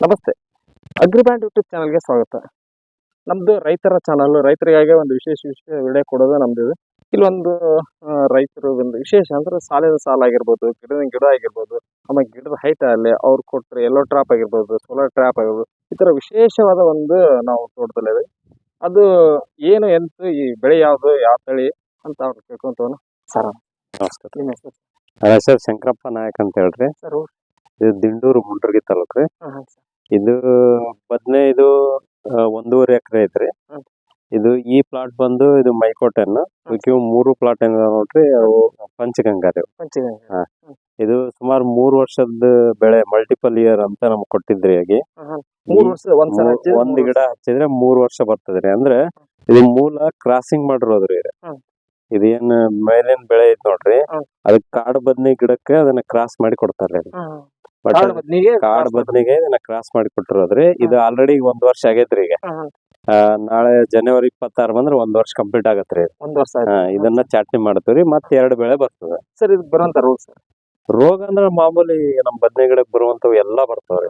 ನಮಸ್ತೆ. ಅಗ್ರಿಬ್ಯಾಂಡ್ ಯೂಟ್ಯೂಬ್ ಚಾನಲ್ಗೆ ಸ್ವಾಗತ. ನಮ್ದು ರೈತರ ಚಾನಲ್ ರೈತರಿಗಾಗಿ ಒಂದು ವಿಶೇಷ ವಿಷಯ ವಿಡಿಯೋ ಕೊಡೋದು ನಮ್ದು ಇದು. ಇಲ್ಲೊಂದು ಆ, ರೈತರು ಒಂದು ವಿಶೇಷ ಅಂದ್ರೆ ಸಾಲಿನ ಸಾಲ ಆಗಿರ್ಬೋದು ಗಿಡದ ಗಿಡ ಆಗಿರ್ಬೋದು ಆಮೇಲೆ ಗಿಡದ ಹೈಟ್ ಆಗಲಿ ಅವ್ರು ಕೊಟ್ಟರೆ ಎಲ್ಲೋ ಟ್ರಾಪ್ ಆಗಿರ್ಬೋದು ಸೋಲಾರ್ ಟ್ರಾಪ್ ಆಗಿರ್ಬೋದು ಈ ಥರ ವಿಶೇಷವಾದ ಒಂದು ನಾವು ತೋಟದಲ್ಲಿದೆ ಅದು ಏನು ಎಂತ ಈ ಬೆಳೆ ಯಾವುದು ಯಾವ ತಳಿ ಅಂತ ಅವ್ರು ಕೇಳ್ಕೊಂತವನು ಸರ್ ನಮಸ್ಕಾರ ನಿಮ್ಮ ಹೆಸರು? ನನ್ನ ಹೆಸರು ಶಂಕರಪ್ಪ ನಾಯಕ್ ಅಂತ ಹೇಳ್ರಿ. ಸರ್ ಇದು ದಿಂಡೂರು ಮುಂಡ್ರಗಿ ತಲುಪ್ರಿ ರೀ. ಹಾಂ ಸರ್. ಇದು ಬದ್ನೆ ಇದು ಆ, ಒಂದೂವರೆ ಎಕರೆ ಐತ್ರಿ. ಇದು ಈ ಪ್ಲಾಟ್ ಬಂದು ಇದು ಮೈಕೋಟೆನ್. ಇವು ಮೂರು ಪ್ಲಾಟ್ ಏನಿದಾವ ನೋಡ್ರಿ ಅವು ಪಂಚಗಂಗೆ ಇದು ಸುಮಾರು ಮೂರು ವರ್ಷದ ಬೆಳೆ ಮಲ್ಟಿಪಲ್ ಇಯರ್ ಅಂತ ನಮ್ಗೆ ಕೊಟ್ಟಿದ್ರಿ ಆಗಿ ಒಂದ್ ಗಿಡ ಹಚ್ಚಿದ್ರೆ ಮೂರ್ ವರ್ಷ ಬರ್ತದ್ರಿ. ಅಂದ್ರೆ ಇದು ಮೂಲ ಕ್ರಾಸಿಂಗ್ ಮಾಡಿರೋದ್ರಿ ಇದು. ಏನ್ ಇದೇನ್ ಮೇಲಿನ ಬೆಳೆ ಐತ್ ನೋಡ್ರಿ. ಅದಕ್ಕೆ ಅದಕ್ ಕಾಡು ಬದ್ನಿ ಗಿಡಕ್ಕೆ ಅದನ್ನ ಕ್ರಾಸ್ ಮಾಡಿ ಕೊಡ್ತಾರ್ರಿ ಹ್ಮ್. ಬಟ್ ಬದ್ನಿಗೆ ಕಾಡ್ ಬದ್ನಿಗೆ ಇದನ್ನ ಕ್ರಾಸ್ ಮಾಡಿ ಕೊಟ್ಟಿರೋದ್ರಿ. ಇದು ಆಲ್ರೆಡಿ ಒಂದ್ ವರ್ಷ ಆಗೈತ್ರಿ ಈಗ. ಆ, ನಾಳೆ ಜನವರಿ ಇಪ್ಪತ್ತಾರು ಬಂದ್ರೆ ಒಂದ್ ವರ್ಷ ಕಂಪ್ಲೀಟ್ ಆಗತ್ರಿ ಇದು. ಒಂದ್ ವರ್ಷ ಇದನ್ನ ಚಾಟ್ನಿ ಮಾಡ್ತೀವ್ರಿ ಮತ್ತ್ ಎರಡು ಬೆಳೆ ಬರ್ತದೆ. ಸರ್ ಇದು ಬರುವಂತ ರೂಲ್ಸ್ ರೋಗ ಅಂದ್ರೆ ಮಾಮೂಲಿ ನಮ್ ಬದ್ನೆ ಗಿಡಕ್ ಬರುವಂತವು ಎಲ್ಲಾ ಬರ್ತಾವ್ರಿ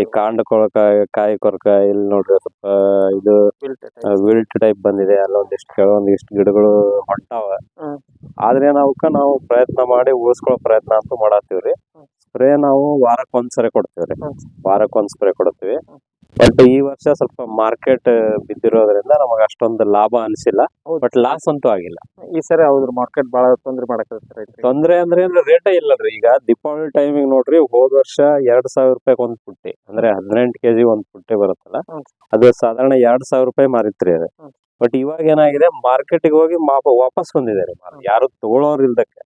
ಈ ಕಾಂಡ ಕೊಳಕ ಕಾಯಿ ಕೊರಕ ಇಲ್ಲಿ ನೋಡ್ರಿ ಸ್ವಲ್ಪ ಇದು ವಿಲ್ಟ್ ಟೈಪ್ ಬಂದಿದೆ. ಅಲ್ಲೊಂದಿಷ್ಟು ಕೆಲವೊಂದಿಷ್ಟು ಗಿಡಗಳು ಹೊಂಟಾವ. ಆದ್ರೆ ನಾವಕ್ಕ ನಾವು ಪ್ರಯತ್ನ ಮಾಡಿ ಉಳಿಸ್ಕೊಳ್ಳೋ ಪ್ರಯತ್ನ ಅಂತೂ ಮಾಡತ್ತೀವ್ರಿ. ಸ್ಪ್ರೇ ನಾವು ವಾರಕ್ಕೆ ಒಂದ್ಸರಿ ಕೊಡ್ತೀವ್ರಿ. ವಾರಕ್ಕೊಂದ್ ವಾರಕ್ಕೆ ಒಂದ್ ಸ್ಪ್ರೇ ಕೊಡ್ತೀವಿ. ಬಟ್ ಈ ವರ್ಷ ಸ್ವಲ್ಪ ಮಾರ್ಕೆಟ್ ಬಿದ್ದಿರೋದ್ರಿಂದ ನಮಗೆ ಅಷ್ಟೊಂದು ಲಾಭ ಅನಿಸಿಲ್ಲ. ಬಟ್ ಲಾಸ್ ಅಂತೂ ಆಗಿಲ್ಲ. ಈ ಸರಿ ಹೌದ್ರಿ ಮಾರ್ಕೆಟ್ ಬಹಳ ತೊಂದ್ರೆ ಮಾಡಕ್ಕೆ ತೊಂದರೆ ತೊಂದ್ರೆ ಅಂದ್ರೆ ರೇಟ್ ಇಲ್ಲದ್ರಿ ಈಗ ದೀಪಾವಳಿ ಟೈಮಿಂಗ್ ನೋಡ್ರಿ ಹೋದ ವರ್ಷ ಎರಡ್ ಸಾವಿರ ರೂಪಾಯಿ ಒಂದ್ ಪುಟ್ಟಿ. ಅಂದ್ರೆ ಹದಿನೆಂಟು ಕೆಜಿ ಒಂದ್ ಪುಟ್ಟಿ ಬರುತ್ತಲ್ಲ? ಅದು ಸಾಧಾರಣ ಎರಡ್ ಸಾವಿರ ರೂಪಾಯಿ ಮಾರಿತ್ರಿ ಅದು. ಬಟ್ ಇವಾಗ ಏನಾಗಿದೆ ಮಾರ್ಕೆಟ್ಗೆ ಹೋಗಿ ಮಾಪ ವಾಪಸ್ ಬಂದಿದ್ದಾರೆ ರೀ ಯಾರು ತಗೊಳೋರ್ ಇಲ್ದಕ್ಕೆ.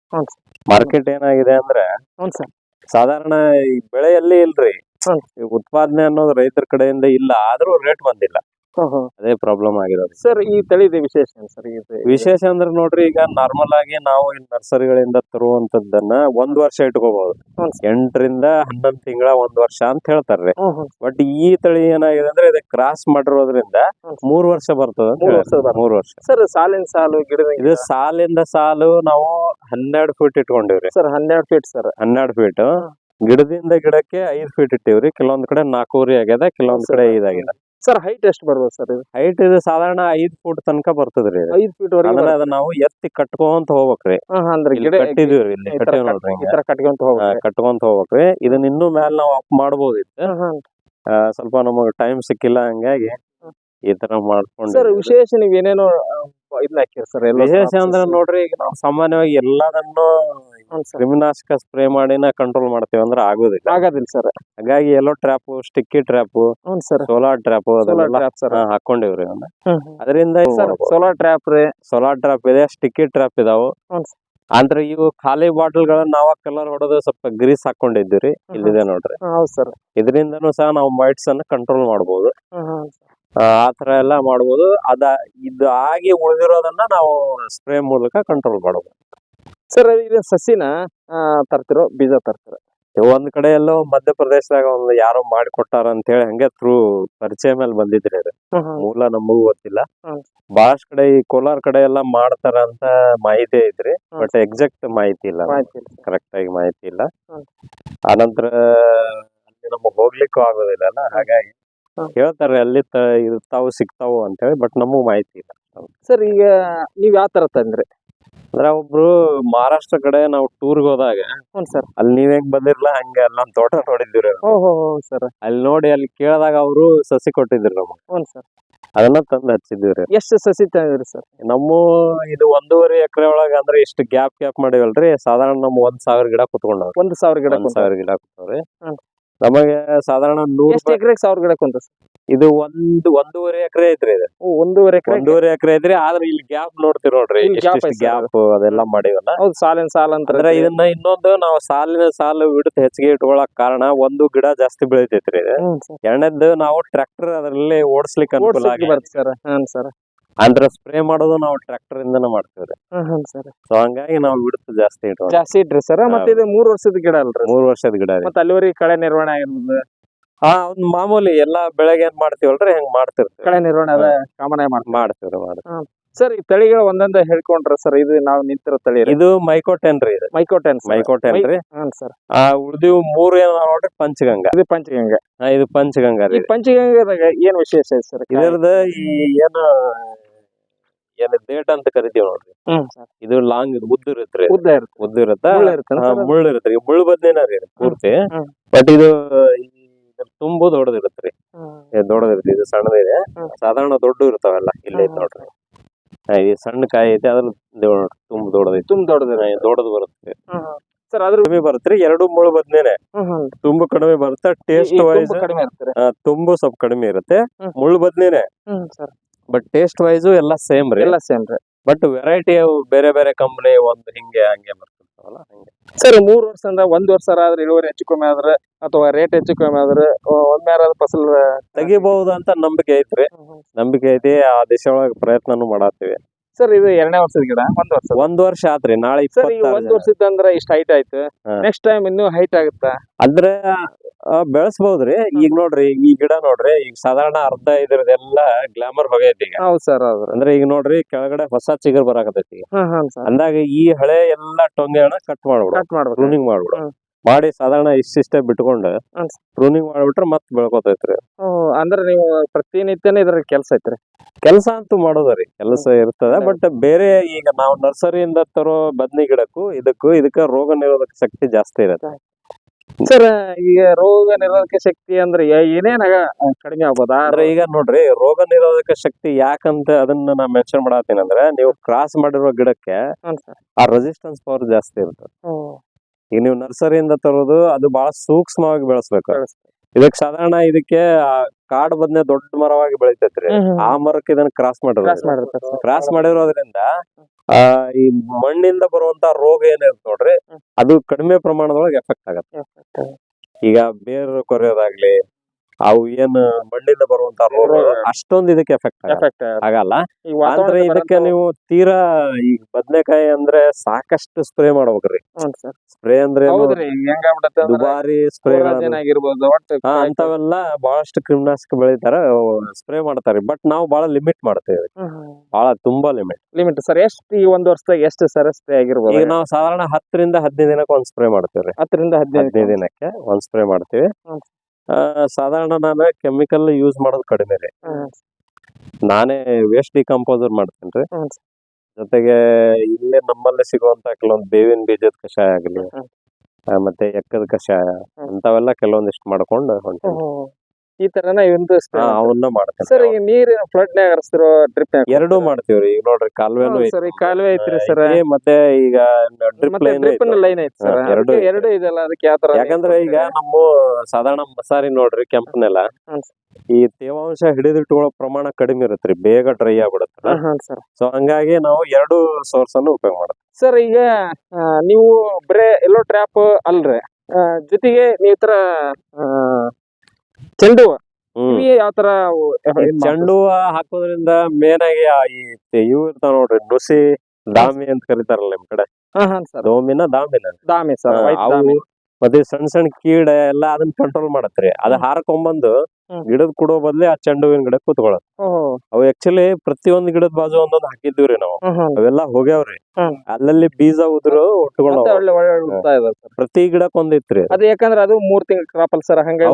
ಮಾರ್ಕೆಟ್ ಏನಾಗಿದೆ ಅಂದ್ರೆ ಸಾಧಾರಣ ಈ ಬೆಳೆಯಲ್ಲಿ ಇಲ್ರಿ. ಈ ಉತ್ಪಾದನೆ ಅನ್ನೋದು ರೈತರ ಕಡೆಯಿಂದ ಇಲ್ಲ ಆದ್ರೂ ರೇಟ್ ಬಂದಿಲ್ಲ. ಅದೇ ಪ್ರಾಬ್ಲಮ್ ಆಗಿರೋದು. ಸರ್ ಈ ತಳಿದ ವಿಶೇಷ ಏನ್ ಸರ್ ಇದು ವಿಶೇಷ ಅಂದ್ರೆ ನೋಡ್ರಿ ಈಗ ನಾರ್ಮಲ್ ಆಗಿ ನಾವು ನರ್ಸರಿಗಳಿಂದ ತರುವಂತದ್ದನ್ನ ಒಂದ್ ವರ್ಷ ಇಟ್ಕೋಬಹುದು. ಎಂಟರಿಂದ ಹನ್ನೊಂದು ತಿಂಗಳ ಒಂದ್ ವರ್ಷ ಅಂತ ಹೇಳ್ತಾರ್ರಿ ಹ್ಮ್ ಬಟ್ ಈ ತಳಿ ಏನಾಗಿದೆ ಅಂದ್ರೆ ಇದಕ್ಕೆ ಕ್ರಾಸ್ ಮಾಡಿರೋದ್ರಿಂದ ಹ್ಮ್. ಮೂರ್ ವರ್ಷ ಬರ್ತದ ಅಂತ ಮೂರ್ ವರ್ಷ ಬರ್ತದೆ. ಮೂರ್ ವರ್ಷ. ಸರ್ ಸಾಲಿನ ಸಾಲು ಗಿಡ ಇದು ಸಾಲಿಂದ ಸಾಲು ನಾವು ಹನ್ನೆರಡು ಫೀಟ್ ಇಟ್ಕೊಂಡಿವ್ರಿ. ಸರ್ ಹನ್ನೆರಡು ಫೀಟ್ ಸರ್ ಹನ್ನೆರಡು ಫೀಟ್ ಗಿಡದಿಂದ ಗಿಡಕ್ಕೆ ಐದ್ ಫೀಟ್ ಇಟ್ಟಿವ್ರಿ. ಕೆಲವೊಂದ್ ಕಡೆ ನಾಲ್ಕೂವರೆ ಆಗ್ಯದ ಕೆಲವೊಂದ್ ಕಡೆ ಐದಾಗ್ಯದ ಸರ್ ಹೈಟ್ ಎಷ್ಟು ಬರ್ಬೋದು ಸರ್ ಇದು? ಹೈಟ್ ಇದು ಸಾಧಾರಣ ಐದ್ ಫೂಟ್ ತನಕ ಬರ್ತದ್ರಿ ಐದ್ ಫೀಟ್ ಅಂದ್ರೆ ಅದನ್ನ ನಾವು ಎತ್ತಿ ಕಟ್ಕೊಂತ ಹೋಗ್ಬೇಕ್ರಿ. ಅಂದ್ರೆ ಇಲ್ಲಿ ಗಿಡ ಕಟ್ಟಿದೀವ್ರಿ ಇಲ್ಲಿ ಈ ತರ ಕಟ್ಟಿವ್ ಕಟ್- ನೋಡ್ರಿ ಈ ತರ ಕಟ್ಕೊಂತ ಹೋಗ್ಬೇಕು ಕಟ್ಕೊಂತ ಹೋಗ್ಬೇಕ್ರಿ. ಇದನ್ನ ಇನ್ನೂ ಮ್ಯಾಲ ನಾವು ಅಪ್ ಮಾಡ್ಬೋದಿತ್ತು. ಸ್ವಲ್ಪ ನಮಗ್ ಟೈಮ್ ಸಿಕ್ಕಿಲ್ಲ ಹಂಗಾಗಿ ಈ ತರ ಸರ್ ವಿಶೇಷ ನೀವ್ ಏನೇನೋ ಇದ್ ಹಾಕಿರಿ ಸರ್? ವಿಶೇಷ ಅಂದ್ರೆ ನೋಡ್ರಿ ಈಗ ನಾವು ಸಾಮಾನ್ಯವಾಗಿ ಎಲ್ಲದನ್ನು ಕ್ರಿಮಿನಾಶಕ ಸ್ಪ್ರೇ ಮಾಡಿನ ಕಂಟ್ರೋಲ್ ಮಾಡ್ತೇವೆ ಅಂದ್ರೆ ಆಗೋದಿಲ್ಲ. ಆಗೋದಿಲ್ಲ ಸರ್. ಹಾಗಾಗಿ ಎಲ್ಲೋ ಟ್ರ್ಯಾಪ್ ಸ್ಟಿಕ್ಕಿ ಟ್ರ್ಯಾಪ್ ಹ್ಞೂ ಸರ್. Solar sir. ಹಾಕೊಂಡಿವ್ರಿ ಅದರಿಂದ ಸರ್ ಸೋಲಾರ್ ಟ್ರ್ಯಾಪ್ ರೀ. ಸೋಲಾರ್ ಟ್ರ್ಯಾಪ್ ಇದೆ ಸ್ಟಿಕ್ಕಿ ಟ್ರ್ಯಾಪ್ ಇದಾವು. ಅಂದ್ರೆ ಇವು ಖಾಲಿ ಬಾಟಲ್ ಗಳನ್ನ ನಾವ ಕಲರ್ ಹೊಡೆದು ಸ್ವಲ್ಪ ಗ್ರೀಸ್ ಹಾಕೊಂಡಿದ್ದೀರಿ ಇಲ್ಲಿದೆ ನೋಡ್ರಿ. ಸರ್. ಇದರಿಂದನು ಸಹ ನಾವು ಮೈಟ್ಸ್ ಅನ್ನ ಕಂಟ್ರೋಲ್ ಮಾಡಬಹುದು ಆ ತರ ಎಲ್ಲಾ ಮಾಡಬಹುದು ಅದ ಇದು ಆಗಿ ಉಳಿದಿರೋದನ್ನ ನಾವು ಸ್ಪ್ರೇ ಮೂಲಕ ಕಂಟ್ರೋಲ್ ಮಾಡಬಹುದು ಸರ್ ಇದು ಸಸಿನ ತರ್ತಿರೋ ಬೀಜ ತರ್ತಿರೋ. ಒಂದ್ ಕಡೆ ಎಲ್ಲೋ ಮಧ್ಯಪ್ರದೇಶದಾಗ ಒಂದು ಯಾರೋ ಮಾಡಿಕೊಟ್ಟಾರ ಅಂತ ಹೇಳಿ ಹಂಗೆ ಥ್ರೂ ಪರಿಚಯ ಮೇಲೆ ಬಂದಿದ್ರಿ ಅದು. ಮೂಲ ನಮಗೂ ಗೊತ್ತಿಲ್ಲ. ಬಹಳಷ್ಟು ಕಡೆ ಈ ಕೋಲಾರ ಕಡೆ ಎಲ್ಲ ಮಾಡ್ತಾರ ಅಂತ ಮಾಹಿತಿ ಐತ್ರಿ ಬಟ್ ಎಕ್ಸಾಕ್ಟ್ ಮಾಹಿತಿ ಇಲ್ಲ. ಕರೆಕ್ಟ್ ಆಗಿ ಮಾಹಿತಿ ಇಲ್ಲ. ಆನಂತರ ನಮಗ್ ಹೋಗ್ಲಿಕ್ಕೂ ಆಗೋದಿಲ್ಲ ಅಲ್ಲ ಹಾಗಾಗಿ. ಹೇಳ್ತಾರೆ ಅಲ್ಲಿ ಇರ್ತಾವು ಸಿಗ್ತಾವು ಅಂತ ಹೇಳಿ ಬಟ್ ನಮಗೂ ಮಾಹಿತಿ ಇಲ್ಲ ಸರ್ ಈಗ ನೀವ್ ಯಾವ ತರ ತಂದ್ರಿ? ಅಂದ್ರೆ ಒಬ್ರು ಮಹಾರಾಷ್ಟ್ರ ಕಡೆ ನಾವು ಟೂರ್ಗೆ ಹೋದಾಗ ಹ್ಞೂ ಸರ್ ಅಲ್ಲಿ ನೀವ್ ಹೆಂಗ್ ಬಂದಿರ್ಲ ಹಂಗ ನಮ್ ತೋಟ ನೋಡಿದ್ವಿ ರೀ. ಓ ಹೋ ಹೋ ಸರ್ ಅಲ್ಲಿ ನೋಡಿ ಅಲ್ಲಿ ಕೇಳಿದಾಗ ಅವರು ಸಸಿ ಕೊಟ್ಟಿದ್ರು ನಮ್ಗೆ. ಹ್ಞೂ ಸರ್ ಅದನ್ನ ತಂದು ಹಚ್ಚಿದ್ವಿ ರೀ ಎಷ್ಟು ಸಸಿ ತಂದಿರಿ ಸರ್ ನಮ್ಮ ಇದು ಒಂದೂವರೆ ಎಕರೆ ಒಳಗ ಅಂದ್ರೆ ಇಷ್ಟು ಗ್ಯಾಪ್ ಗ್ಯಾಪ್ ಮಾಡಿವಲ್ರಿ. ಸಾಧಾರಣ ನಮ್ಮ ಒಂದ್ ಸಾವಿರ ಗಿಡ ಕುತ್ಕೊಂಡವ್ರಿ. ಒಂದ್ ಸಾವಿರ ಗಿಡ ಒಂದ್ ಸಾವಿರ ಗಿಡ ಕುತ್ತವ್ರಿ. ನಮಗೆ ಸಾಧಾರಣ ನೂರು ಎಷ್ಟು ಎಕರೆಗೆ ಸಾವಿರ ಗಿಡ ಕುಂತ ಇದು ಒಂದು ಒಂದೂವರೆ ಎಕರೆ ಐತ್ರಿ ಇದು. ಒಂದೂವರೆ ಎಕರೆ ಒಂದೂವರೆ ಎಕರೆ ಐತ್ರಿ ಆದ್ರೆ ಇಲ್ಲಿ ಗ್ಯಾಪ್ ನೋಡ್ತೀವಿ ನೋಡ್ರಿ ಗ್ಯಾಪ್ ಅದೆಲ್ಲ ಮಾಡಿವಲ್ಲ. ಹೌದು ಸಾಲಿನ ಸಾಲ ಅಂತ ಇದನ್ನ ಇನ್ನೊಂದು ನಾವು ಸಾಲಿನ ಸಾಲು ಬಿಡುತ್ತೆ ಹೆಚ್ಚಿಗೆ ಇಟ್ಕೊಳಕ್ ಕಾರಣ ಒಂದು ಗಿಡ ಜಾಸ್ತಿ ಬೆಳಿತೈತ್ರಿ ಇದು. ಎರಡನೇದ್ದು ನಾವು ಟ್ರ್ಯಾಕ್ಟರ್ ಅದರಲ್ಲಿ ಓಡಿಸ್ಲಿಕ್ಕೆ ಅನುಕೂಲ ಆಗಿ ಸರ್. ಅಂದ್ರೆ ಸ್ಪ್ರೇ ಮಾಡೋದು ನಾವು ಟ್ರ್ಯಾಕ್ಟರ್ ಇಂದನ ಮಾಡ್ತೇವ್ರಿ. ಸರ್. ಸೊ ಹಂಗಾಗಿ ನಾವು ಬಿಡುತ್ತ ಜಾಸ್ತಿ ಇಟ್ಕೊಂಡು ಜಾಸ್ತಿ ಇಟ್ರಿ ಸರ್ ಮತ್ತೆ ಇದು ಮೂರ್ ವರ್ಷದ ಗಿಡ ಅಲ್ರಿ ಮೂರ್ ವರ್ಷದ ಗಿಡ ರೀ. ಮತ್ತೆ ಅಲ್ಲಿವರೆಗೆ ಕಳೆ ನಿರ್ವಹಣೆ ಆಗಿರ್ಬೋದು ಹಾ ಒಂದ್ ಮಾಮೂಲಿ ಎಲ್ಲಾ ಬೆಳೆಗೆ ಏನ್ ಮಾಡ್ತೀವಲ್ರಿ ಹೆಂಗ್ ಮಾಡ್ತಿರ್ತೀವಿ. ಕಳೆ ನಿರ್ವಹಣೆ ಕಾಮನ್ ಆಗಿ ಮಾಡ್ತೀವಿ. ಮಾಡ್ತೀವ್ರಿ ಮಾಡ್ತೀವಿ ಸರ್ ಈ ತಳಿಗಳು ಒಂದೊಂದ ಹೇಳ್ಕೊಂಡ್ರ ಸರ್ ಇದು ನಾವು ನಿಂತಿರೋ ತಳಿ ಇದು ಮೈಕೋಟೆನ್ ರೀ ಇದು. ಮೈಕೋಟೆನ್ ಮೈಕೋಟೆನ್ ರೀ. ಸರ್ ಆ ಉಳಿದಿವ್ ಮೂರ್ ಏನ್ ನೋಡ್ರಿ ಪಂಚಗಂಗಾ. ಇದು ಪಂಚಗಂಗಾ. ಆ, ಇದು ಪಂಚಗಂಗಾ ಈ ರೀ ಪಂಚಗಂಗಾದಾಗ ಏನ್ ವಿಶೇಷ ಐತಿ ಸರ್ ಇದರದ ಈ ಏನ ಏನ್ ಡೇಟ್ ಅಂತ ಕರಿತೀವಿ ನೋಡ್ರಿ. ಹ್ಮ್ ಸರ್ ಇದು ಲಾಂಗ್ ಉದ್ದ ಇರುತ್ತೆ ಉದ್ದ ಇರುತ್ತೆ. ಉದ್ದ ಇರುತ್ತ? ಮುಳ್ಳು ಇರುತ್ತೆ ಹಾ, ಮುಳ್ಳು ಇರುತ್ತೆ ರೀ. ಮುಳ್ಳು ಬದ್ನೇನ ರೀ ಇದು ಪೂರ್ತಿ. ಹ್ಮ್. ಬಟ್ ಇದು ತುಂಬಾ ಇದ್ರ ತುಂಬು ದೊಡ್ಡದಿರುತ್ತೆ ರೀ. ಇದು ದೊಡ್ಡದಿರುತ್ತೆ ಇದು ಸಣ್ಣದಿದೆ. ಹ್ಮ್. ಸಾಧಾರಣ ದೊಡ್ಡ ಇರ್ತಾವೆಲ್ಲ ಇಲ್ಲೇ ಐತೆ ನೋಡ್ರಿ. ಈ ಸಣ್ಣ ಕಾಯಿ ಐತೆ ಅದ್ರ ತುಂಬ ದೊಡ್ಡದೈತಿ ತುಂಬ ದೊಡ್ಡದ ದೊಡ್ಡದು ಬರುತ್ತೆ. ಸರ್ ಅದ್ರ ಕಡಿಮೆ ಬರುತ್ತೆ. ಎರಡು ಮುಳು ಬದ್ನೇನೆ ತುಂಬಾ ಕಡಿಮೆ ಬರುತ್ತೆ. ಟೇಸ್ಟ್ ವೈಸ್ ತುಂಬಾ ಸ್ವಲ್ಪ ಕಡಿಮೆ ಇರುತ್ತೆ. ಮುಳ್ಳು ಬದ್ನೇನೆ ಬಟ್ ಟೇಸ್ಟ್ ವೈಸ್ ಎಲ್ಲ ಸೇಮ್ ರೀ. ಎಲ್ಲ ಸೇಮ್ ರೀ. ಬಟ್ ವೆರೈಟಿ ಬೇರೆ ಬೇರೆ ಕಂಪ್ನಿ ಒಂದು ಹಿಂಗೆ ಹಂಗೆ ಬರ್ತಿರ್ತಾವಲ್ಲ ಹಂಗೆ. ಸರ್ ವರ್ಷ ವರ್ಷದಿಂದ ಒಂದ್ ವರ್ಷ ಆದ್ರೆ ಇಳುವರಿ ಹೆಚ್ಚು ಕಮ್ಮಿ ಆದ್ರೆ ಅಥವಾ ರೇಟ್ ಹೆಚ್ಚು ಕಮ್ಮಿ ಆದ್ರೆ ಒಮ್ಮೆ ಫಸಲ್ ತೆಗಿಬಹುದು ಅಂತ ನಂಬಿಕೆ ಐತ್ರಿ ನಂಬಿಕೆ ಐತಿ ಆ ದಿಶೆ ಒಳಗೆ ಪ್ರಯತ್ನನು ಮಾಡತ್ತೀವಿ. ಸರ್ ಇದು ಎರಡನೇ ವರ್ಷದ ಗಿಡ ಒಂದ್ ವರ್ಷ ಒಂದ್ ವರ್ಷ ಆತ್ರಿ ನಾಳೆ ಸರ್ ಇಪ್ಪತ್ತಾರು ಒಂದ್ ವರ್ಷ ವರ್ಷದ ಅಂದ್ರೆ ಇಷ್ಟ ಹೈಟ್ ಆಯ್ತು. ನೆಕ್ಸ್ಟ್ ಟೈಮ್ ಇನ್ನೂ ಹೈಟ್ ಆಗುತ್ತಾ? ಅಂದ್ರೆ ಬೆಳೆಸ್ಬಹುದ್ರಿ ಈಗ ನೋಡ್ರಿ ಈ ಗಿಡ ನೋಡ್ರಿ ಈಗ ಸಾಧಾರಣ ಅರ್ಧ ಇದ್ರದೆಲ್ಲ ಗ್ಲಾಮರ್ ಹೋಗೈತಿ ಈಗ. ಹೌದು ಸರ್ ಹೌದು ಅಂದ್ರೆ ಈಗ ನೋಡ್ರಿ ಕೆಳಗಡೆ ಹೊಸ ಚಿಗರ್ ಬರಾಕತೈತಿ ಈಗ. ಹಾ ಹಾ ಸರ್. ಅಂದಾಗ ಈ ಹಳೆ ಎಲ್ಲಾ ಟೊಂಗೆಗಳನ್ನ ಕಟ್ ಮಾಡ್ಬಿಡು. ಕಟ್ ಮಾಡ್ಬೇಕು ಪ್ರೂನಿಂಗ್ ಮಾಡ್ಬಿಡು. ಹ್ಮ್. ಮಾಡಿ ಸಾಧಾರಣ ಇಷ್ಟಿಷ್ಟೇ ಬಿಟ್ಕೊಂಡು ಹ್ಮ್. ಪ್ರೂನಿಂಗ್ ಮಾಡ್ಬಿಟ್ರೆ ಮತ್ ಬೆಳ್ಕೊತೈತ್ರಿ. ಅಂದ್ರೆ ನೀವು ಪ್ರತಿನಿತ್ಯನೇ ಇದ್ರ ಕೆಲಸ ಐತ್ರಿ? ಕೆಲಸ ಅಂತೂ ಮಾಡೋದ್ರಿ ಕೆಲಸ ಇರ್ತದ. ಬಟ್ ಬೇರೆ ಈಗ ನಾವು ನರ್ಸರಿಯಿಂದ ತರೋ ಬದ್ನಿ ಗಿಡಕ್ಕೂ ಇದಕ್ಕೂ ಇದಕ್ಕ ರೋಗ ನಿರೋಧಕ ಶಕ್ತಿ ಜಾಸ್ತಿ ಇರುತ್ತೆ. ಸರ್ ಈಗ ರೋಗ ನಿರೋಧಕ ಶಕ್ತಿ ಅಂದ್ರೆ ಏನೇನ ಕಡಿಮೆ ಆಗ್ಬೋದಾ? ಅಂದ್ರೆ ಈಗ ನೋಡ್ರಿ ರೋಗ ನಿರೋಧಕ ಶಕ್ತಿ ಯಾಕಂತ ಅದನ್ನ ನಾ ಮೆನ್ಷನ್ ಮಾಡತ್ತೀನಿ ಅಂದ್ರೆ ನೀವು ಕ್ರಾಸ್ ಮಾಡಿರೋ ಗಿಡಕ್ಕೆ ಆ ರೆಸಿಸ್ಟೆನ್ಸ್ ಪವರ್ ಜಾಸ್ತಿ ಇರ್ತದೆ ಈಗ ನೀವು ನರ್ಸರಿಯಿಂದ ತರೋದು ಅದು ಬಹಳ ಸೂಕ್ಷ್ಮವಾಗಿ ಬೆಳೆಸ್ಬೇಕು. ಇದಕ್ ಸಾಧಾರಣ ಇದಕ್ಕೆ ಆ ಕಾಡು ಬದ್ನೆ ದೊಡ್ಡ ಮರವಾಗಿ ಬೆಳಿತೈತ್ರಿ. ಆ ಮರಕ್ಕೆ ಇದನ್ನ ಕ್ರಾಸ್ ಸರ್ ಕ್ರಾಸ್ ಮಾಡಿರೋದ್ರಿಂದ ಆ ಈ ಮಣ್ಣಿಂದ ಬರುವಂತ ರೋಗ ಏನಿರುತ್ತೆ ನೋಡ್ರಿ ಅದು ಕಡಿಮೆ ಪ್ರಮಾಣದೊಳಗೆ ಎಫೆಕ್ಟ್ ಆಗತ್ತೆ. ಈಗ ಬೇರು ಕೊರೆಯೋದಾಗ್ಲಿ ಅವು ಏನ್ ಮಣ್ಣಿಂದ ಬರುವಂತ ರೋಗ. ಅಷ್ಟೊಂದ್ ಇದಕ್ಕೆ ಎಫೆಕ್ಟ್ ಎಫೆಕ್ಟ್ ಆಗಲ್ಲ. ಅಂದ್ರೆ ಇದಕ್ಕೆ ನೀವು ತೀರಾ ಈ ಬದನೆಕಾಯಿ ಅಂದ್ರೆ ಸಾಕಷ್ಟು ಸ್ಪ್ರೇ ಮಾಡ್ಬೇಕ್ರಿ. ಸ್ಪ್ರೇ ಅಂದ್ರೆ ದುಬಾರಿ ಸ್ಪ್ರೇ ಅಂತವೆಲ್ಲ ಬಹಳಷ್ಟು ಕ್ರಿಮಿನಾಶಕ ಬೆಳಿತಾರ ಸ್ಪ್ರೇ ಮಾಡ್ತಾರೆ. ಬಟ್ ನಾವು ಬಹಳ ಲಿಮಿಟ್ ಮಾಡ್ತೇವೆ ಬಹಳ ತುಂಬಾ ಲಿಮಿಟ್ ಲಿಮಿಟ್ ಸರ್ ಎಷ್ಟು ಈ ಒಂದ್ ವರ್ಷದಾಗ ಎಷ್ಟು ಸರ್ ಸ್ಪ್ರೇ ಆಗಿರ್ಬೋದು? ಈಗ ನಾವು ಸಾಧಾರಣ ಹತ್ತರಿಂದ ಹದಿನೈದು ದಿನಕ್ಕೆ ಒಂದ್ ಸ್ಪ್ರೇ ಮಾಡ್ತೇವ್ರಿ. ಹತ್ತರಿಂದ ಹದಿನೈದು ಹದಿನೈದು ದಿನಕ್ಕೆ ಒಂದ್ ಸ್ಪ್ರೇ ಮಾಡ್ತೀವಿ. ಸಾಧಾರಣ ನಾನು ಕೆಮಿಕಲ್ ಯೂಸ್ ಮಾಡೋದು ಕಡಿಮೆ ರೀ ನಾನೇ ವೇಸ್ಟ್ ಡಿಕಂಪೋಸರ್ ಮಾಡ್ತೀನಿ ರೀ ಹ್ಮ್. ಜೊತೆಗೆ ಇಲ್ಲೇ ನಮ್ಮಲ್ಲಿ ಸಿಗುವಂತ ಕೆಲವೊಂದು ಬೇವಿನ ಬೀಜದ ಕಷಾಯ ಆಗಲಿ ಹ್ಮ್. ಮತ್ತೆ ಎಕ್ಕದ ಕಷಾಯ ಅಂತವೆಲ್ಲ ಇಂಥವೆಲ್ಲ ಕೆಲವೊಂದಿಷ್ಟು ಮಾಡ್ಕೊಂಡು ಹೊಂಟೀನಿ. ಈ ತರನ ಹಾ, ಅವನ್ನ ಸರ್ ಈಗ ನೀರಿನ ಫ್ಲಡ್ ನ್ಯಾಗ ಹರಿಸ್ತಿರೋ ಡ್ರಿಪ್ ಎರಡೂ ಮಾಡ್ತೀವ್ರಿ. ಈಗ ನೋಡ್ರಿ ಕಾಲುವೆನು. ಸರ್ ಈ ಕಾಲುವೆ ಐತ್ರಿ ಸರ್. ಐತಿ, ಮತ್ತೆ ಈಗ ಡ್ರಿಪ್ ಮತ್ತೆ ಲೈನ್ ಡ್ರಿಪ್ ಲೈನ್ ಐತಿ ಸರ್. ಹಾ, ಎರಡು ಇದೆ. ಎರಡು ಇದೆಲ್ಲ ಅದಕ್ಕೆ ಯಾವ ತರ ಯಾಕಂದ್ರೆ ಈಗ ನಮ್ಮ ಸಾಧಾರಣ ಮಸಾರಿ ನೋಡ್ರಿ ಕೆಂಪನೆಲ್ಲ. ಹ್ಮ್. ಈ ತೇವಾಂಶ ಹಿಡಿದಿಟ್ಟುಕೊಳ್ಳೋ ಪ್ರಮಾಣ ಕಡಿಮೆ ಇರುತ್ತೆ ಬೇಗ ಡ್ರೈ ಆಗ್ಬಿಡುತ್ತೆ. ಸರ್. ಸೊ ಹಂಗಾಗಿ ನಾವು ಎರಡು ಸೋರ್ಸ್ ಅನ್ನು ಉಪಯೋಗ ಮಾಡ್ತೀವಿ. ಸರ್ ಈಗ ಆ, ನೀವು ಬರೇ ಎಲ್ಲೋ ಟ್ರ್ಯಾಪ್ ಅಲ್ರಿ. ಆ, ಜೊತೆಗೆ ನೀವು ಈ ತರ ಚೆಂಡು ಹೂವ, ಹ್ಮ್. ಇವು ಯಾವ ತರ ಅವು ಇದ್ ಮಾಡ್ತೀರಿ? ಚೆಂಡು ಹೂವ ಹಾಕೋದ್ರಿಂದ ಮೇನ್ ಆಗಿ ಆ ಈ ತೆ- ಇವು ಇರ್ತಾವ ನೋಡ್ರಿ ನುಸಿ ದಾಮಿ ಅಂತ ಕರೀತಾರಲ್ಲ ನಿಮ್ ಕಡೆ? ಹಾ ಹಾ ಸರ್. ದೋಮಿನ ದಾಮಿನ. ದಾಮಿ ಸರ್. ಅವು ದಾಮಿ. ಮತ್ತೆ ಸಣ್ಣ ಸಣ್ಣ ಕೀಡ ಎಲ್ಲ ಅದನ್ನ ಕಂಟ್ರೋಲ್ ಮಾಡತ್ರಿ. ಅದ ಹಾರ್ಕೊಂಬಂದು ಗಿಡದ್ ಕೊಡೋ ಬದ್ಲಿ ಆ ಚೆಂಡು ಹೂವಿನ ಗಿಡ ಕೂತ್ಕೊಳ್ಳೋದು ಅವು ಆಕ್ಚುಲಿ ಪ್ರತಿಯೊಂದ್ ಗಿಡದ ಬಾಜು ಒಂದೊಂದ್ ಹಾಕಿದ್ವಿ ನಾವು. ಅವೆಲ್ಲಾ ಹೋಗ್ಯಾವ್ರಿ. ಅಲ್ಲಲ್ಲಿ ಬೀಜ ಉದ್ರು ಉಟ್ಕೊಂಡು ಪ್ರತಿ ಗಿಡಕ್ ಒಂದ್ ಇತ್ರಿ. ಅದು ಯಾಕಂದ್ರೆ ಅದು ಮೂರ್ ತಿಂಗಳ ಕ್ರಾಪ್ ಅಲ್ಲ ಸರ್ ಹಂಗಾಗಿ.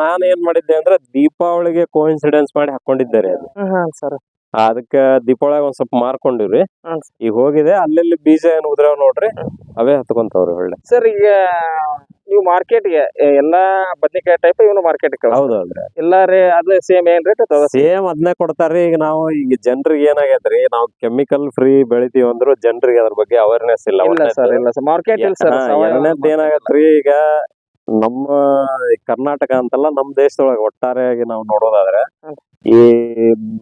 ನಾನ್ ಏನ್ ಮಾಡಿದ್ದೆ ಅಂದ್ರೆ ದೀಪಾವಳಿಗೆ ಕೋಇನ್ಸಿಡೆನ್ಸ್ ಮಾಡಿ ಹಾಕೊಂಡಿದ್ದೆ ರೀ ಅದು. ಅದಕ್ಕ ದೀಪಾವಳಿಯಾಗ ಒಂದ್ ಸ್ವಲ್ಪ ಮಾರ್ಕೊಂಡಿವ್ರಿ. ಹ್ಮ್. ಈಗ ಹೋಗಿದೆ ಅಲ್ಲಲ್ಲಿ ಬೀಜ ಏನ್ ಉದ್ರಾವ್ ನೋಡ್ರಿ ಅವೇ ಹತ್ಕೊಂತಾವ್ರಿ ಒಳ್ಳೆ. ಸರ್ ಈಗ ನೀವು ಮಾರ್ಕೆಟ್ಗೆ ಎಲ್ಲಾ ಬದ್ನಿಕಾಯಿ ಟೈಪ್ ಇವನು ಮಾರ್ಕೆಟ್ ಹೌದಲ್ರಿ ಎಲ್ಲಾ ರೇ ಅದು ಸೇಮ್ ಏನ್ ರೇಟ್ ಸೇಮ್ ಅದನ್ನೇ ಕೊಡ್ತಾರ್ರಿ. ಈಗ ನಾವು ಈಗ ಜನರಿಗೆ ಏನಾಗೈತ್ರಿ ನಾವು ಕೆಮಿಕಲ್ ಫ್ರೀ ಬೆಳಿತೀವಿ ಅಂದ್ರು ಜನರಿಗೆ ಅದ್ರ ಬಗ್ಗೆ ಅವೇರ್ನೆಸ್ ಇಲ್ಲ ಇಲ್ಲ ಸರ್ ಇಲ್ಲ ಸರ್. ಮಾರ್ಕೆಟ್ ಇಲ್ಲ ಸರ್ ಏನಾಗತ್ರಿ ಈಗ ನಮ್ಮ ಕರ್ನಾಟಕ ಅಂತಲ್ಲ ನಮ್ ದೇಶದೊಳಗೆ ಒಟ್ಟಾರೆಯಾಗಿ ನಾವು ನೋಡೋದಾದ್ರೆ ಈ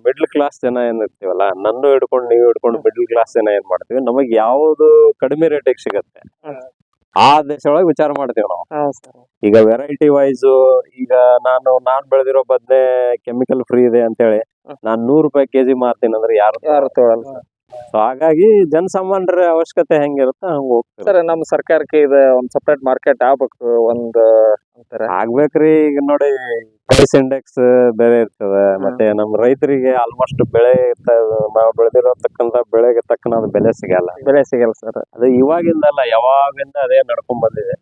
ಮಿಡ್ಲ್ ಕ್ಲಾಸ್ ಜನ ಏನಿರ್ತೀವಲ್ಲ ನನ್ನ ಹಿಡ್ಕೊಂಡು ನೀವು ಹಿಡ್ಕೊಂಡು ಮಿಡ್ಲ್ ಕ್ಲಾಸ್ ಜನ ಏನ್ ಮಾಡ್ತೀವಿ ನಮಗ್ ಯಾವ್ದು ಕಡಿಮೆ ರೇಟಿಗೆ ಸಿಗತ್ತೆ. ಆ ದೇಶ ಒಳಗೆ ವಿಚಾರ ಮಾಡ್ತೀವಿ ನಾವು. ಈಗ ವೆರೈಟಿ ವೈಸ್ ಈಗ ನಾನು ನಾನ್ ಬೆಳೆದಿರೋ ಬದ್ನೆ ಕೆಮಿಕಲ್ ಫ್ರೀ ಇದೆ ಅಂತ ಹೇಳಿ ನಾನ್ ನೂರ್ ರೂಪಾಯಿ ಕೆಜಿ ಮಾರ್ತೀನಿ ಅಂದ್ರೆ ಯಾರು ಸೊ ಹಾಗಾಗಿ ಜನಸಾಮಾನ್ಯರ ಅವಶ್ಯಕತೆ ಹೆಂಗಿರುತ್ತೆ ಹಂಗ ಹೋಗ್ತಾರೆ ಸರ್ ನಮ್ಮ ಸರ್ಕಾರಕ್ಕೆ ಇದು ಒಂದು ಸಪ್ರೇಟ್ ಮಾರ್ಕೆಟ್ ಆಗ್ಬೇಕು ಒಂದು ಅಂತಾರೆ. ಆಗ್ಬೇಕ್ರಿ ಈಗ ನೋಡಿ ಪ್ರೈಸ್ ಇಂಡೆಕ್ಸ್ ಬೇರೆ ಇರ್ತದೆ ಮತ್ತೆ ನಮ್ಮ ರೈತರಿಗೆ ಆಲ್ಮೋಸ್ಟ್ ಬೆಳೆ ನಾವು ಬೆಳೆದಿರತಕ್ಕಂತ ಬೆಳೆಗೆ ತಕ್ಕನಾದ ಬೆಲೆ ಸಿಗಲ್ಲ. ಬೆಲೆ ಸಿಗಲ್ಲ ಸರ್. ಅದು ಇವಾಗಿಂದಲ್ಲ ಯಾವಾಗಿಂದ ಅದೇ ನಡ್ಕೊಂಡ್ ಬಂದಿದೆ.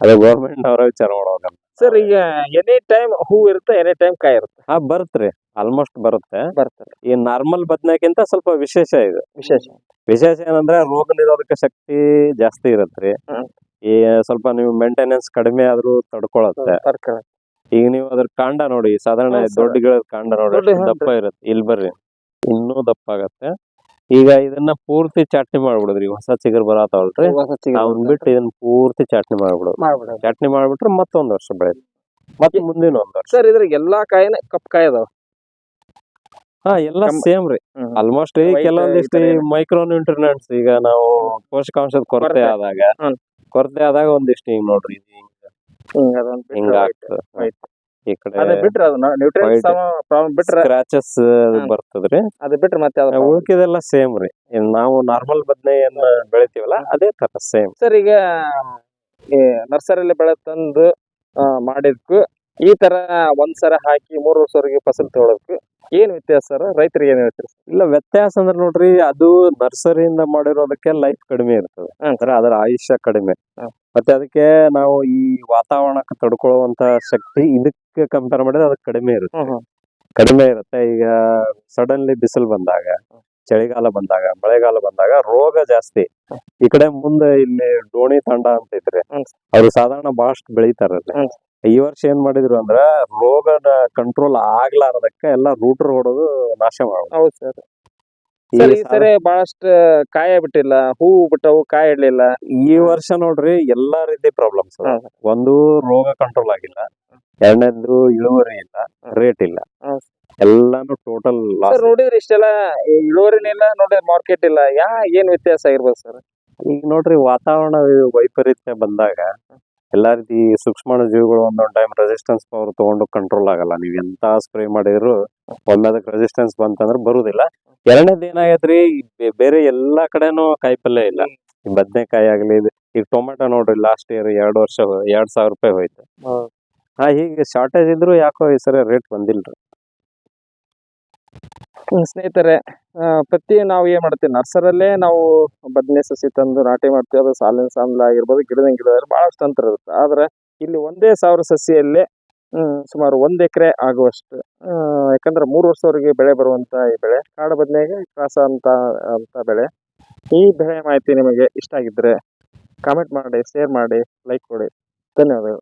ಅದೇ ಗೌರ್ಮೆಂಟ್ ಅವರ ವಿಚಾರ ಮಾಡುವಾಗ ಸರ್ ಈಗ ಎನಿ ಟೈಮ್ ಹೂ ಇರುತ್ತೆ ಎನಿ ಟೈಮ್ ಕಾಯಿ ಇರುತ್ತೆ. ಹಾ ಬರುತ್ತ್ರಿ ಆಲ್ಮೋಸ್ಟ್ ಬರುತ್ತೆ. ಬರ್ತದೆ ಈ ನಾರ್ಮಲ್ ಬದ್ನೆಕ್ಕಿಂತ ಸ್ವಲ್ಪ ವಿಶೇಷ ಇದೆ. ವಿಶೇಷ. ವಿಶೇಷ ಏನಂದ್ರೆ ರೋಗ ನಿರೋಧಕ ಶಕ್ತಿ ಜಾಸ್ತಿ ಇರತ್ರಿ ಹ್ಮ್. ಈ ಸ್ವಲ್ಪ ನೀವು ಮೇಂಟೆನೆನ್ಸ್ ಕಡಿಮೆ ಆದ್ರೂ ತಡ್ಕೊಳತ್ತೆ. ತರಕಾರಿ ಈಗ ನೀವು ಅದ್ರ ಕಾಂಡ ನೋಡಿ ಸಾಧಾರಣ ಹೌದ್ sir. ದೊಡ್ಡ ಗಿಡದ ಕಾಂಡ ನೋಡಿ ದೊಡ್ಡ ಎಷ್ಟು ದಪ್ಪ ಇರುತ್ತೆ. ಇಲ್ಲಿ ಬರ್ರಿ. ಇನ್ನೂ ದಪ್ಪ ಆಗತ್ತೆ. ಈಗ ಇದನ್ನ ಪೂರ್ತಿ ಚಟ್ನಿ ಮಾಡ್ಬಿಡುದ್ರಿ. ಹೊಸ ಚಿಗರ್ ಬರತಾವಲ್ರಿ ಅವ್ನ್ ಬಿಟ್ಟು ಇದನ್ನ ಪೂರ್ತಿ ಚಟ್ನಿ ಮಾಡ್ಬಿಡೋದು. ಮಾಡ್ಬಿಡೋದು. ಚಟ್ನಿ ಮಾಡ್ಬಿಟ್ರೆ ಮತ್ತೊಂದ್ ವರ್ಷ ಬೆಳೆಯುತ್ತೆ. ಮತ್ತೆ ಮುಂದಿನ ಒಂದ್ ವರ್ಷ. ಸರ್ ಇದ್ರಿಗೆ ಎಲ್ಲಾ ಕಾಯಿನ ಕಪ್ ಕಾಯಿ ಅದಾವ ಹಾ ಎಲ್ಲ ಸೇಮ್ ರೀ. ಆಲ್ಮೋಸ್ಟ್ ಕೆಲವೊಂದಿಷ್ಟು ಮೈಕ್ರೋ ನ್ಯೂಟ್ರಿನೆಂಟ್ಸ್ ಈಗ ನಾವು ಪೋಷಕಾಂಶದ ಕೊರತೆ. ಆದಾಗ. ಕೊರತೆ ಆದಾಗ ಒಂದಿಷ್ಟು ಹಿಂಗ್ ನೋಡ್ರಿ. ಹಿಂಗ ಹಿಂಗ್ ಈ ಕಡೆ ಅದೇ ಬಿಟ್ರೆ ಅದು ನ್ಯೂಟ್ರಿಯನ್ಸ್ White. ಪ್ರಾಬ್ಲಮ್ ಬಿಟ್ರೆ ಸ್ಕ್ರಾಚಸ್. ಬರ್ತದ್ರಿ ಅದು ಬಿಟ್ರೆ ಮತ್ತೆ ಅದು? ಉಳ್ಕಿದೆಲ್ಲ ಸೇಮ್ ರೀ ನಾವು ನಾರ್ಮಲ್ ಬದನೆಯನ್ನ ಬೆಳಿತೀವಲ್ಲ ಅದೇ ತರ ಸೇಮ್ ಸರ್ ಈಗ ಈ ನರ್ಸರಿಯಲ್ಲಿ ಬೆಳೆ ತಂದು ಮಾಡಿದ್ಕು ಈ ತರ ಒಂದ್ಸರ ಹಾಕಿ ಮೂರು ವರ್ಷವರೆಗೆ ಫಸಲ್ ತಗೊಳಕ್ ಏನ್ ವ್ಯತ್ಯಾಸ ಸರ್ ರೈತರಿಗೆ ಏನ್ ವ್ಯತ್ಯಾಸ ಇಲ್ಲ ವ್ಯತ್ಯಾಸ ಅಂದ್ರೆ ನೋಡ್ರಿ ಅದು ನರ್ಸರಿಯಿಂದ ಮಾಡಿರೋದಕ್ಕೆ ಲೈಫ್ ಕಡಿಮೆ ಇರ್ತದೆ. ಅಂದ್ರೆ ಅದರ ಆಯುಷ್ಯ ಕಡಿಮೆ. ಮತ್ತೆ ಅದಕ್ಕೆ ನಾವು ಈ ವಾತಾವರಣಕ್ಕೆ ತಡ್ಕೊಳ್ಳುವಂತ ಶಕ್ತಿ ಇದಕ್ಕೆ ಕಂಪೇರ್ ಮಾಡಿದ್ರೆ ಅದಕ್ಕೆ ಕಡಿಮೆ ಇರುತ್ತೆ. ಕಡಿಮೆ ಇರುತ್ತೆ. ಈಗ ಸಡನ್ಲಿ ಬಿಸಿಲು ಬಂದಾಗ ಚಳಿಗಾಲ ಬಂದಾಗ ಮಳೆಗಾಲ ಬಂದಾಗ ರೋಗ ಜಾಸ್ತಿ. ಈ ಕಡೆ ಮುಂದೆ ಇಲ್ಲಿ ಡೋಣಿ ತಂಡ ಅಂತ ಇದ್ರೆ. ಅವ್ರು ಸಾಧಾರಣ ಬಹಳಷ್ಟು ಬೆಳಿತಾರಲ್ಲಿ ಈ ವರ್ಷ ಏನ್ ಮಾಡಿದ್ರು ಅಂದ್ರ ರೋಗದ ಕಂಟ್ರೋಲ್ ಆಗ್ಲಾರದಕ್ಕೆ ಎಲ್ಲಾ ರೂಟರ್ ಹೊಡೋದು ನಾಶ ಮಾಡ್ತಾರೆ ಹೌದು ಸರ್ ಈ ಸರಿ ಬಹಳಷ್ಟ ಕಾಯ ಬಿಟ್ಟಿಲ್ಲ ಹೂ ಬಿಟ್ಟವು ಕಾಯಿ ಇಡ್ಲಿಲ್ಲ ಈ ವರ್ಷ ನೋಡ್ರಿ ಎಲ್ಲಾ ರೀತಿ ಪ್ರಾಬ್ಲಮ್ಸ್. ಒಂದು ರೋಗ ಕಂಟ್ರೋಲ್ ಆಗಿಲ್ಲ. ಎರಡನೇದು ಇಳುವರಿ ಇಲ್ಲ ರೇಟ್ ಇಲ್ಲ. ಎಲ್ಲಾನು ಟೋಟಲ್ ಲಾಸ್ ಸರ್ ನೋಡಿದ್ರೆ ಇಷ್ಟೆಲ್ಲ ಇಳುವರಿ ಇಲ್ಲ ನೋಡಿದ್ರೆ ಮಾರ್ಕೆಟ್ ಇಲ್ಲ. ಯಾ ಏನ್ ವ್ಯತ್ಯಾಸ ಆಗಿರ್ಬೋದು ಸರ್? ಈಗ ನೋಡ್ರಿ ವಾತಾವರಣ ವೈಪರೀತ್ಯ ಬಂದಾಗ ಎಲ್ಲಾ ರೀತಿ ಸೂಕ್ಷ್ಮಾಣು ಜೀವಿಗಳು ಒಂದೊಂದು ಟೈಮ್ ರೆಸಿಸ್ಟೆನ್ಸ್ ಪವರ್ ತಗೊಂಡು ಕಂಟ್ರೋಲ್ ಆಗಲ್ಲ. ನೀವು ಎಂತ ಸ್ಪ್ರೇ ಮಾಡಿದ್ರು ಒಮ್ಮೆ ಅದಕ್ಕೆ ರೆಸಿಸ್ಟೆನ್ಸ್ ಬಂತಂದ್ರೆ ಬರುದಿಲ್ಲ. ಎರಡನೇದು ಏನಾಗೈತ್ರಿ ಬೇರೆ ಎಲ್ಲಾ ಕಡೆನೂ ಕಾಯಿಪಲ್ಲೆ ಇಲ್ಲ. ಈ ಬದ್ನೆಕಾಯಿ ಆಗ್ಲಿ ಈಗ ಟೊಮೆಟೊ ನೋಡ್ರಿ ಲಾಸ್ಟ್ ಇಯರ್ ಎರಡು ವರ್ಷ ಎರಡ್ ಸಾವಿರ ರೂಪಾಯಿ ಹೋಯ್ತು. ಹಾ. ಹೀಗೆ ಶಾರ್ಟೇಜ್ ಇದ್ರು ಯಾಕೋ ಈ ಸರಿ ರೇಟ್ ಬಂದಿಲ್ರಿ. ಸ್ನೇಹಿತರೆ ಪ್ರತಿ ನಾವು ಏನು ಮಾಡ್ತೀವಿ, ನರ್ಸರಲ್ಲೇ ನಾವು ಬದನೆ ಸಸಿ ತಂದು ನಾಟಿ ಮಾಡ್ತೀವಿ, ಅದು ಸಾಲಿನ ಸಾಲ ಆಗಿರ್ಬೋದು ಗಿಡದ ಗಿಡ ಭಾಳಷ್ಟು ಅಂತರ ಇರುತ್ತೆ. ಆದರೆ ಇಲ್ಲಿ ಒಂದೇ ಸಾವಿರ ಸಸಿಯಲ್ಲೇ ಸುಮಾರು ಒಂದು ಎಕರೆ ಆಗುವಷ್ಟು ಯಾಕಂದ್ರೆ ಮೂರು ವರ್ಷದವರೆಗೆ ಬೆಳೆ ಬರುವಂತ ಈ ಬೆಳೆ, ಕಾಡು ಬದನೆಗೆ ಕ್ರಾಸ ಅಂತ ಅಂತ ಬೆಳೆ. ಈ ಬೆಳೆ ಮಾಹಿತಿ ನಿಮಗೆ ಇಷ್ಟ ಆಗಿದ್ರೆ ಕಾಮೆಂಟ್ ಮಾಡಿ ಶೇರ್ ಮಾಡಿ ಲೈಕ್ ಕೊಡಿ. ಧನ್ಯವಾದಗಳು.